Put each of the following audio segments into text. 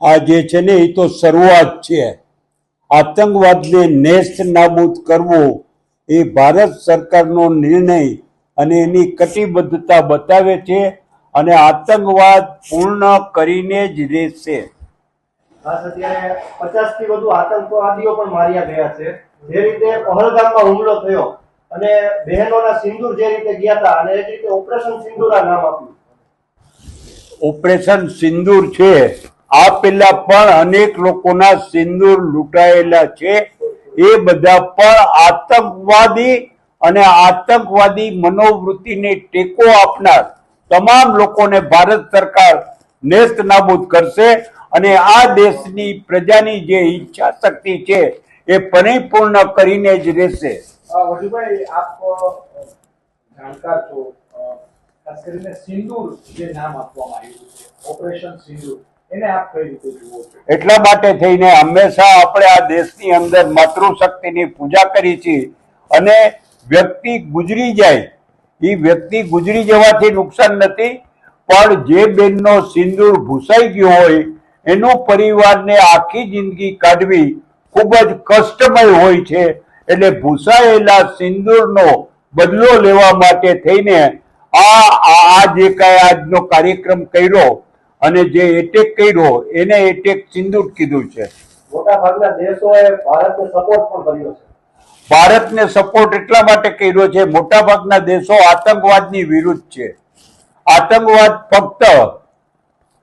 આ જે છે ને એ તો શરૂઆત છે. આતંકવાદને નેસ્ત નાબૂદ કરવો એ ભારત સરકારનો નિર્ણય અને એની કટિબદ્ધતા બતાવે છે અને આતંકવાદ પૂર્ણ કરીને જ રહેશે. પચાસથી વધુ આતંકવાદીઓ પણ માર્યા ગયા છે. જે રીતે પહલગામમાં હુમલો થયો અને બહેનોના સિંદૂર જે રીતે ગયા હતા અને એ રીતે ઓપરેશન સિંદુર નામ આપ્યું. ઓપરેશન સિંદૂર છે. આ પેલા પણ અનેક લોકોના સિંદૂર લૂંટાયેલા છે. એ બધા પણ આતંકવાદી અને આતંકવાદી મનોવૃત્તિને ટેકો આપનાર તમામ લોકોને ભારત સરકાર નેસ્ત નાબૂદ કરશે અને આ દેશની પ્રજાની જે ઈચ્છા શક્તિ છે એ પરિપૂર્ણ કરીને જ રહેશે. સિંદૂર જે નામ આપવામાં આવ્યું છે, ઓપરેશન સિંદૂર. એટલા માટે થઈને હંમેશા આપણે આ દેશની અંદર માતૃશક્તિની પૂજા કરી છે અને વ્યક્તિ ગુજરી જાય. એ વ્યક્તિ ગુજરી જવાથી નુકસાન નથી, પણ જે બેનનો સિંદૂર ભૂસાઈ ગયો હોય, એનું પરિવારને આખી જિંદગી કાઢવી ખૂબ જ કષ્ટમય હોય છે. એટલે ભૂસાયેલા સિંદૂરનો બદલો લેવા માટે થઈને આ આ જે કાંઈ આજનો કાર્યક્રમ કર્યો અને જે એટેક કર્યો એને એટેક સિંદૂર કીધું છે. મોટાભાગના દેશોએ ભારતને સપોર્ટ પણ કર્યો છે. ભારતને સપોર્ટ એટલા માટે કર્યો છે મોટાભાગના દેશો આતંકવાદની વિરુદ્ધ છે. આતંકવાદ ફક્ત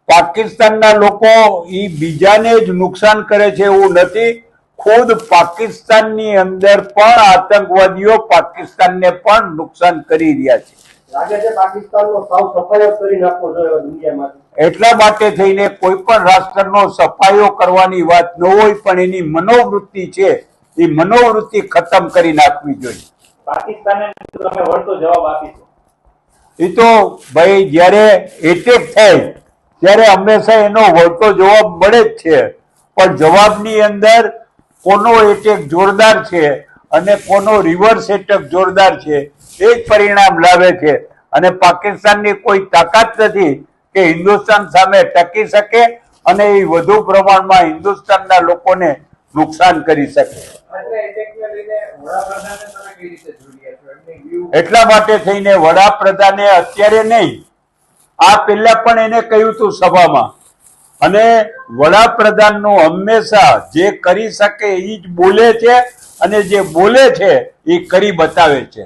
પાકિસ્તાનના લોકો એ બીજાને જ નુકસાન કરે છે એવું નથી ખુદ પાકિસ્તાનની અંદર પણ આતંકવાદીઓ પાકિસ્તાનને પણ નુકસાન કરી રહ્યા છે. લાગે છે પાકિસ્તાનનો સાવ સફળ કરી નાખવો જોઈએ દુનિયામાંથી. એટલા માટે થઈને કોઈ પણ રાષ્ટ્રનો સફાયો કરવાની વાત ન હોય પણ એની મનોવૃત્તિ છે એ મનોવૃત્તિ ખતમ કરી નાખવી જોઈએ. પાકિસ્તાને તમે વળતો જવાબ આપીશું એ તો ભાઈ જ્યારે એટેક થાય ત્યારે હંમેશા એનો વળતો જવાબ મળે જ છે. પણ જવાબની અંદર કોનો એટેક જોરદાર છે અને કોનો રિવર્સ એટેક જોરદાર છે એ જ પરિણામ લાવે છે. અને પાકિસ્તાનની કોઈ તાકાત નથી કે હિન્દુસ્તાન સામે ટકી શકે અને એ વધુ પ્રમાણમાં હિન્દુસ્તાનના લોકોને નુકસાન કરી શકે. એટલે માટે થઈને વડાપ્રધાને અત્યારે નહીં આ પહેલા પણ એને કહ્યું હતું સભામાં. અને વડાપ્રધાનનું હંમેશા જે કરી શકે એ જ બોલે છે અને જે બોલે છે એ કરી બતાવે છે.